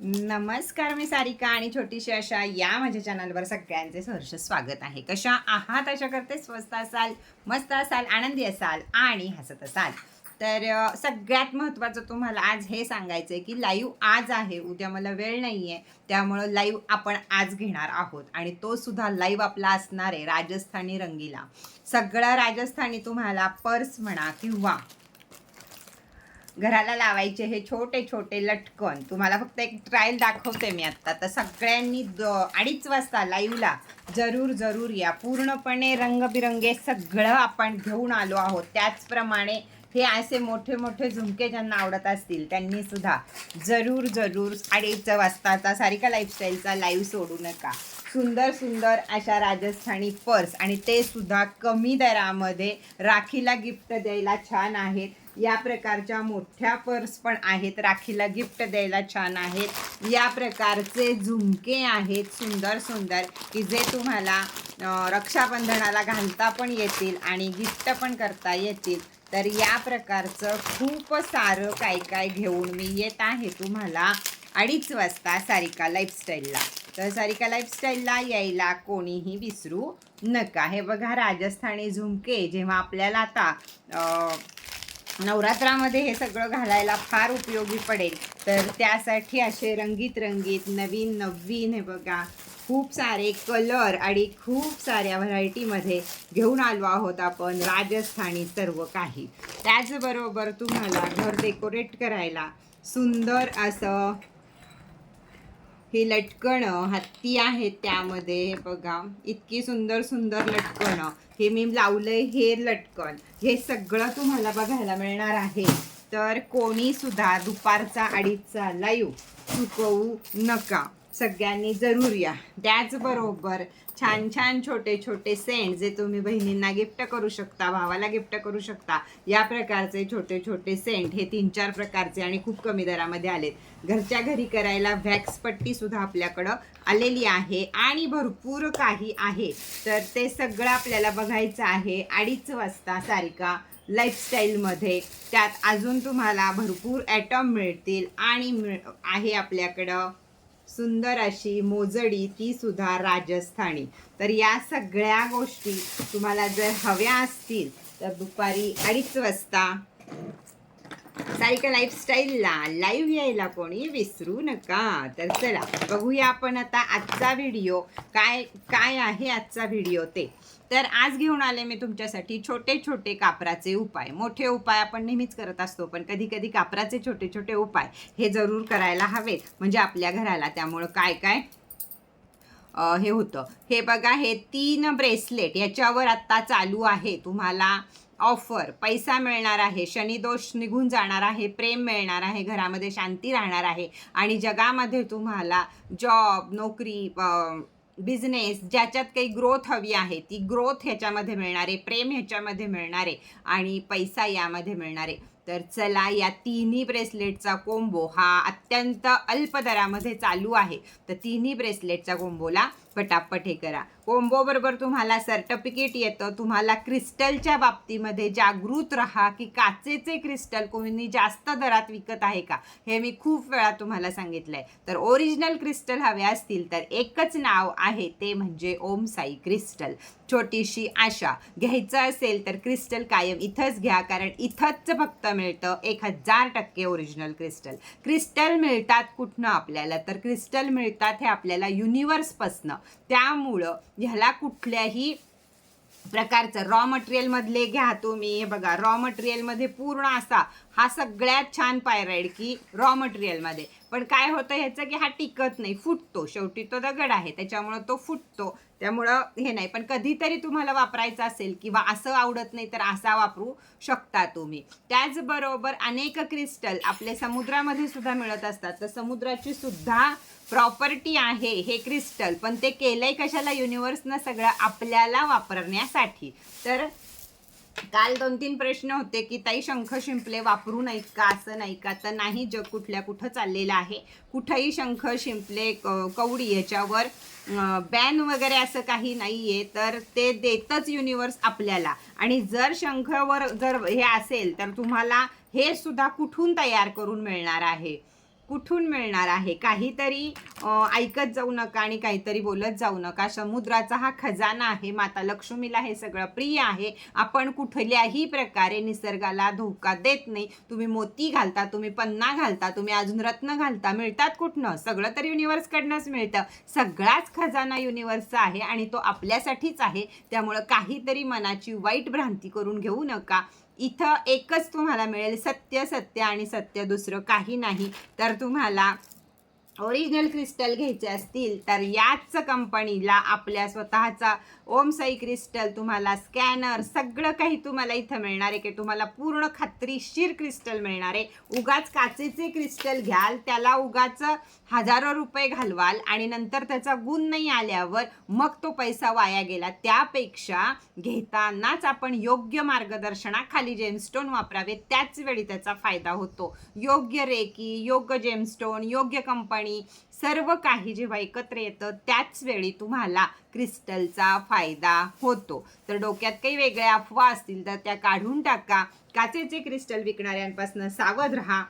नमस्कार मी सारिका आणि छोटीशी अशा या माझ्या चॅनलवर सगळ्यांचे सहर्ष स्वागत आहे. कशा आहात? अशा करते स्वस्त असाल मस्त असाल आनंदी असाल आणि हसत असाल. तर सगळ्यात महत्त्वाचं तुम्हाला आज हे सांगायचं आहे की लाईव्ह आज आहे उद्या मला वेळ नाही आहे त्यामुळं लाईव्ह आपण आज घेणार आहोत आणि तो सुद्धा लाईव्ह आपला असणार आहे राजस्थानी रंगीला. सगळं राजस्थानी तुम्हाला पर्स म्हणा किंवा घराला लावायचे हे छोटे छोटे लटकन. तुम्हाला फक्त एक ट्रायल दाखवते मी आत्ता. तर सगळ्यांनी द अडीच वाजता लाईव्हला जरूर जरूर या. पूर्णपणे रंगबिरंगे सगळं आपण घेऊन आलो आहोत. त्याचप्रमाणे हे असे मोठे मोठे झुमके ज्यांना आवडत असतील त्यांनी सुद्धा जरूर जरूर अडीच वाजताचा सारिका लाईफस्टाईलचा लाईव्ह सोडू नका. सुंदर सुंदर अशा राजस्थानी पर्स आणि ते सुद्धा कमी दरामध्ये राखीला गिफ्ट द्यायला छान आहेत. या प्रकारच्या मोठ्या पर्स पण आहेत. राखीला गिफ्ट द्यायला छान आहेत. या प्रकारचे झुमके आहेत. सुंदर सुंदर. की जे तुम्हाला रक्षाबंधनाला घालता पण येतील आणि गिफ्ट पण करता येतील. तर या प्रकारचं खूप सारं काय काय घेऊन मी येत आहे तुम्हाला अडीच वाजता सारिका लाईफस्टाईलला. तर सारिका लाईफस्टाईलला यायला कोणीही विसरू नका. हे बघा राजस्थानी झुमके. जेव्हा आपल्याला आता नवरात्रामध्ये हे सगळं घालायला फार उपयोगी पडेल. तर त्यासाठी असे रंगीत रंगीत नवीन नवीन हे बघा खूप सारे कलर आणि खूप साऱ्या व्हरायटीमध्ये घेऊन आलो आहोत आपण राजस्थानी सर्व काही. त्याचबरोबर तुम्हाला घर डेकोरेट करायला सुंदर असं ही लटकणं हत्ती आहेत त्यामध्ये हे बघा. इतकी सुंदर सुंदर लटकणं. हे मी लावलंय हे लटकन हे सगळं तुम्हाला बघायला मिळणार आहे. तर कोणी सुद्धा दुपारचा अडीचचा लाईव्ह चुकवू नका. सगळ्यांनी जरूर या. त्याचबरोबर छान छान छोटे छोटे सेंट जे तुम्ही बहिणींना गिफ्ट करू शकता भावाला गिफ्ट करू शकता या प्रकारचे छोटे छोटे सेंट हे तीन चार प्रकारचे आणि खूप कमी दरामध्ये आलेत. घरच्या घरी करायला व्हॅक्स पट्टी सुद्धा आपल्याकडं आलेली आहे आणि भरपूर काही आहे. तर ते सगळं आपल्याला बघायचं आहे अडीच वाजता सारिका लाईफस्टाईलमध्ये त्यात अजून तुम्हाला भरपूर ॲटम मिळतील आणि मिळ आहे आपल्याकडं सुंदर अशी मोजडी ती सुद्धा राजस्थानी. तर या सगळ्या गोष्टी तुम्हाला जर हव्या असतील तर दुपारी अडीच वाजता सारिका लाईफस्टाईलला लाईव्ह यायला कोणी विसरू नका. तर चला बघूया आपण आता आजचा व्हिडिओ. काय काय आहे आजचा व्हिडिओ ते? तर आज घेऊन आले मी तुमच्यासाठी छोटे छोटे कापराचे उपाय. मोठे उपाय आपण नेहमीच करत असतो पण कधी कधी कापराचे छोटे छोटे उपाय हे जरूर करायला हवेत. म्हणजे आपल्या घराला त्यामुळं काय काय? हे होतं. हे बघा हे तीन ब्रेसलेट याच्यावर आत्ता चालू आहे. तुम्हाला ऑफर पैसा मिळणार आहे शनिदोष निघून जाणार आहे प्रेम मिळणार आहे घरामध्ये शांती राहणार आहे आणि जगामध्ये तुम्हाला जॉब नोकरी बिझनेस ज्याच्यात काही ग्रोथ हवी आहे ती ग्रोथ ह्याच्यामध्ये मिळणारे प्रेम ह्याच्यामध्ये मिळणारे आणि पैसा यामध्ये मिळणारे. तर चला या तिन्ही ब्रेसलेटचा कोंबो हा अत्यंत अल्प दरामध्ये चालू आहे. तर तिन्ही ब्रेसलेटचा कोंबोला पटापट हे करा. कोंबोबरोबर तुम्हाला सर्टिफिकेट येतं. तुम्हाला क्रिस्टलच्या बाबतीमध्ये जागृत राहा की काचेचे क्रिस्टल कोणी जास्त दरात विकत आहे का? हे मी खूप वेळा तुम्हाला सांगितलंय. तर ओरिजिनल क्रिस्टल हवे असतील तर एकच नाव आहे ते म्हणजे ओम साई क्रिस्टल छोटीशी आशा. घ्यायचं असेल तर क्रिस्टल कायम इथंच घ्या कारण इथंच फक्त मिळतं एक हजार टक्के ओरिजिनल क्रिस्टल क्रिस्टल मिळतात कुठनं आपल्याला? तर क्रिस्टल मिळतात हे आपल्याला युनिवर्सपासनं त्यामुळं ह्याला कुठल्याही प्रकारचं रॉ मटेरियलमधले घ्या तुम्ही. हे बघा रॉ मटेरियलमध्ये पूर्ण असा हा सगळ्यात छान पायराईड की रॉ मटेरियलमध्ये पण काय होतं ह्याचं की हा टिकत नाही फुटतो. शेवटी तो दगड आहे त्याच्यामुळं तो फुटतो. त्यामुळं हे नाही. पण कधीतरी तुम्हाला वापरायचं असेल किंवा असं आवडत नाही तर असा वापरू शकता तुम्ही. त्याचबरोबर अनेक क्रिस्टल आपले समुद्रामध्ये सुद्धा मिळत असतात. तर समुद्राची सुद्धा प्रॉपर्टी आहे हे क्रिस्टल. पण ते केलंय कशाला? युनिवर्सनं सगळं आपल्याला वापरण्यासाठी. तर काल दोन तीन प्रश्न होते की ताई शंख शिंपले वापरू नाहीत का? असं नाही का? तर नाही जग कुठल्या कुठं चाललेलं आहे? कुठंही शंख शिंपले कवडी याच्यावर बॅन वगैरे असं काही नाही आहे तर ते देतच युनिवर्स आपल्याला. आणि जर शंखवर जर हे असेल तर तुम्हाला हे सुद्धा कुठून तयार करून मिळणार आहे? कुठून मिळणार आहे? काहीतरी ऐकत जाऊ नका आणि काहीतरी बोलत जाऊ नका. समुद्राचा हा खजाना आहे. माता लक्ष्मीला हे सगळं प्रिय आहे. आपण कुठल्याही प्रकारे निसर्गाला धोका देत नाही. तुम्ही मोती घालता तुम्ही पन्ना घालता तुम्ही अजून रत्न घालता. मिळतात कुठनं? सगळं तर युनिवर्सकडनंच मिळतं. सगळाच खजाना युनिवर्सचा आहे आणि तो आपल्यासाठीच आहे. त्यामुळं काहीतरी मनाची वाईट भ्रांती करून घेऊ नका. इथं एकच तुम्हाला मिळेल सत्य सत्य आणि सत्य दुसरं काही नाही. तर तुम्हाला ओरिजिनल क्रिस्टल घ्यायचे असतील तर याच कंपनीला आपल्या स्वतःचा ओम साई क्रिस्टल तुम्हाला स्कॅनर सगळं काही तुम्हाला इथं मिळणार आहे की तुम्हाला पूर्ण खात्रीशीर क्रिस्टल मिळणार आहे. उगाच काचेचे क्रिस्टल घ्याल त्याला उगाच हजारो रुपये घालवाल आणि नंतर त्याचा गुण नाही आल्यावर मग तो पैसा वाया गेला. त्यापेक्षा घेतानाच आपण योग्य मार्गदर्शनाखाली जेमस्टोन वापरावे त्याच वेळी त्याचा फायदा होतो. योग्य रेकी योग्य जेमस्टोन योग्य कंपनी सर्व काही जेव्हा एकत्र येतं त्याच वेळी तुम्हाला क्रिस्टलचा फायदा होतो. तर डोक्यात काही वेगळ्या अफवा असतील तर त्या काढून टाका. काचेचे क्रिस्टल विकणाऱ्यांपासून सावध राहा.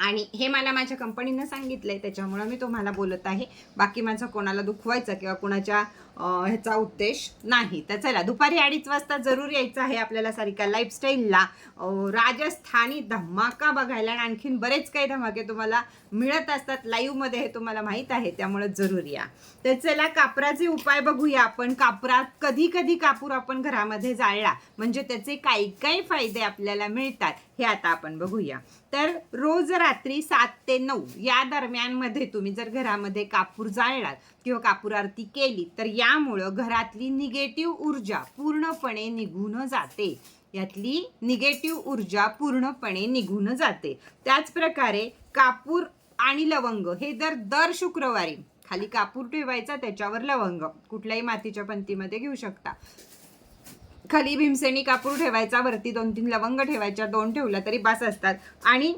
आणि हे मला माझ्या कंपनीनं सांगितलंय त्याच्यामुळं मी तुम्हाला बोलत आहे. बाकी माझं कोणाला दुखवायचं किंवा कोणाच्या ह्याचा उद्देश नाही. तर चला दुपारी अडीच वाजता जरूर यायचं आहे आपल्याला सारिका लाईफस्टाईलला राजस्थानी धमाका बघायला आणि आणखीन बरेच काही धमाके तुम्हाला मिळत असतात. लाईव्हमध्ये हे तुम्हाला माहीत आहे त्यामुळे जरूर या. तर चला कापराचे उपाय बघूया आपण. कापरात कधी कधी कापूर आपण घरामध्ये जाळला म्हणजे त्याचे काही काही फायदे आपल्याला मिळतात. हे आता आपण बघूया. तर रोज रात्री सात ते नऊ या दरम्यानमध्ये तुम्ही जर घरामध्ये कापूर जाळलात किंवा कापूर आरती केली तर यामुळं घरातली निगेटिव्ह ऊर्जा पूर्णपणे निघून जाते. यातली निगेटिव्ह ऊर्जा पूर्णपणे निघून जाते. त्याच प्रकारे कापूर आणि लवंग हे दर दर शुक्रवारी खाली कापूर ठेवायचा त्याच्यावर लवंग. कुठल्याही मातीच्या पंतीमध्ये घेऊ शकता. खाली भीमसेनी कापूर ठेवायचा वरती दोन तीन लवंग ठेवायच्या दोन ठेवल्या तरी बास असतात. आणि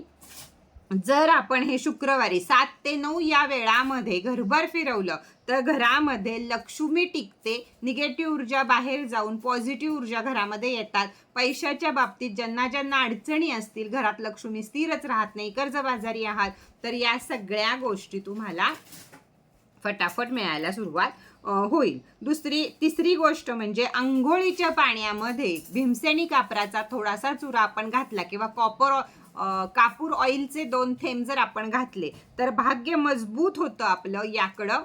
जर आपण हे शुक्रवारी सात ते नऊ या वेळामध्ये घरभर फिरवलं तर घरामध्ये लक्ष्मी टिकते निगेटिव्ह ऊर्जा बाहेर जाऊन पॉझिटिव्ह ऊर्जा घरामध्ये येतात. पैशाच्या बाबतीत ज्यांना ज्यांना अडचणी असतील घरात लक्ष्मी स्थिरच राहत नाही कर्जबाजारी आहात तर या सगळ्या गोष्टी तुम्हाला फटाफट मिळायला सुरुवात होईल. दुसरी तिसरी गोष्ट म्हणजे आंघोळीच्या पाण्यामध्ये भीमसेनी कापराचा थोडासा चुरा आपण घातला किंवा कॉपर कापूर ऑइलचे दोन थेंब जर आपण घातले तर भाग्य मजबूत होतं आपलं याकडं.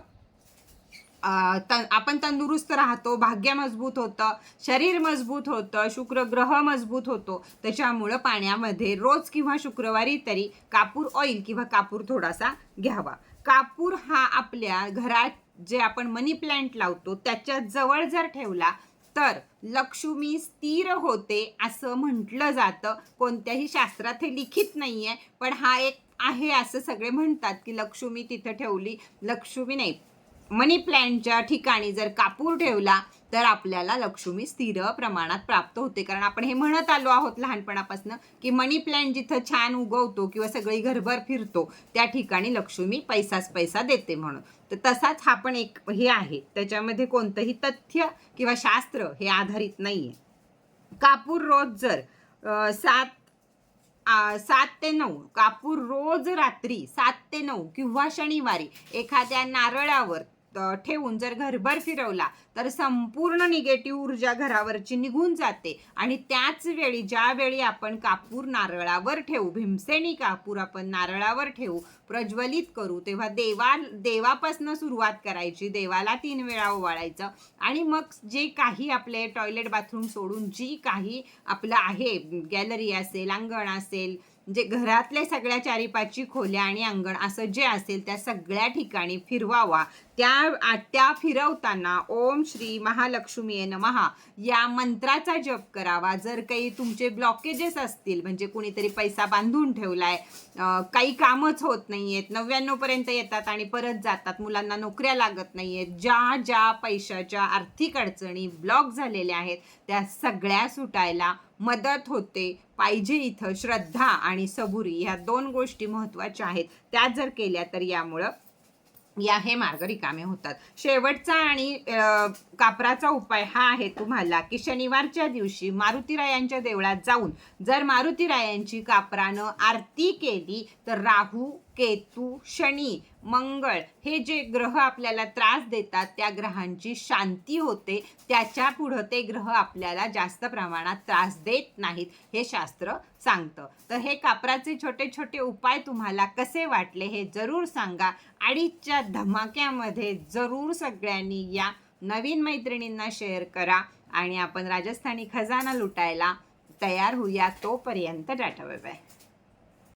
त आपण तंदुरुस्त राहतो भाग्य मजबूत होतं शरीर मजबूत होतं शुक्र ग्रह मजबूत होतो. त्याच्यामुळं पाण्यामध्ये रोज किंवा शुक्रवारी तरी कापूर ऑइल किंवा कापूर थोडासा घ्यावा. कापूर हा आपल्या घरात जे आपण मनी प्लांट लावतो त्याच्याजवळ जर ठेवला तर लक्ष्मी स्थिर होते असं म्हटलं जातं. कोणत्याही शास्त्रात हे लिखित नाही आहे पण हा एक आहे असं सगळे म्हणतात की लक्ष्मी तिथं ठेवली. लक्ष्मी नाही मनी प्लॅन्टच्या ठिकाणी जर कापूर ठेवला तर आपल्याला लक्ष्मी स्थिर प्रमाणात प्राप्त होते. कारण आपण हे म्हणत आलो आहोत लहानपणापासून की मनी प्लॅन्ट जिथं छान उगवतो किंवा सगळी घरभर फिरतो त्या ठिकाणी लक्ष्मी पैसाच पैसा देते म्हणून. तर तसाच हा पण एक हे आहे. त्याच्यामध्ये कोणतंही तथ्य किंवा शास्त्र हे आधारित नाही आहे कापूर रोज जर सात सात ते नऊ कापूर रोज रात्री सात ते नऊ किंवा शनिवारी एखाद्या नारळावर ठेवून जर घरभर फिरवला तर संपूर्ण निगेटिव्ह ऊर्जा घरावरची निघून जाते. आणि त्याच वेळी ज्यावेळी आपण कापूर नारळावर ठेवू भीमसेनी कापूर आपण नारळावर ठेवू प्रज्वलित करू तेव्हा देवा देवापासनं सुरुवात करायची. देवाला तीन वेळा ओवाळायचं. आणि मग जे काही आपले टॉयलेट बाथरूम सोडून जी काही आपलं आहे गॅलरी असेल अंगण असेल म्हणजे जे घरातले सगळ्या चारी पाचची खोल्या आणि अंगण असं जे असेल त्या सगळ्या ठिकाणी फिरवावा. त्या त्या फिरवताना ओम श्री महालक्ष्मी नमहा या मंत्राचा जप करावा. जर काही तुमचे ब्लॉकेजेस असतील म्हणजे कुणीतरी पैसा बांधून ठेवलाय आहे काही कामच होत नाही आहेत नव्याण्णवपर्यंत येतात आणि परत जातात मुलांना नोकऱ्या लागत नाही आहेत ज्या ज्या पैशाच्या आर्थिक अडचणी ब्लॉक झालेल्या आहेत त्या सगळ्या सुटायला मदत होते. पाहिजे इथं श्रद्धा आणि सबुरी ह्या दोन गोष्टी महत्त्वाच्या आहेत. त्या जर केल्या तर यामुळं या हे मार्ग रिकामे होतात. शेवटचा आणि कापराचा उपाय हा आहे तुम्हाला की शनिवारच्या दिवशी मारुतीरायांच्या देवळात जाऊन जर मारुतीरायांची कापरानं आरती केली तर राहू केतू शनी मंगळ हे जे ग्रह आपल्याला त्रास देतात त्या ग्रहांची शांती होते त्याच्या पुढं ते ग्रह आपल्याला जास्त प्रमाणात त्रास देत नाहीत हे शास्त्र सांगतं. तर हे कापराचे छोटे छोटे उपाय तुम्हाला कसे वाटले हे जरूर सांगा. अडीचच्या धमाक्यामध्ये जरूर सगळ्यांनी या नवीन मैत्रिणींना शेअर करा आणि आपण राजस्थानी खजाना लुटायला तयार होऊया तोपर्यंत टाटा बाय बाय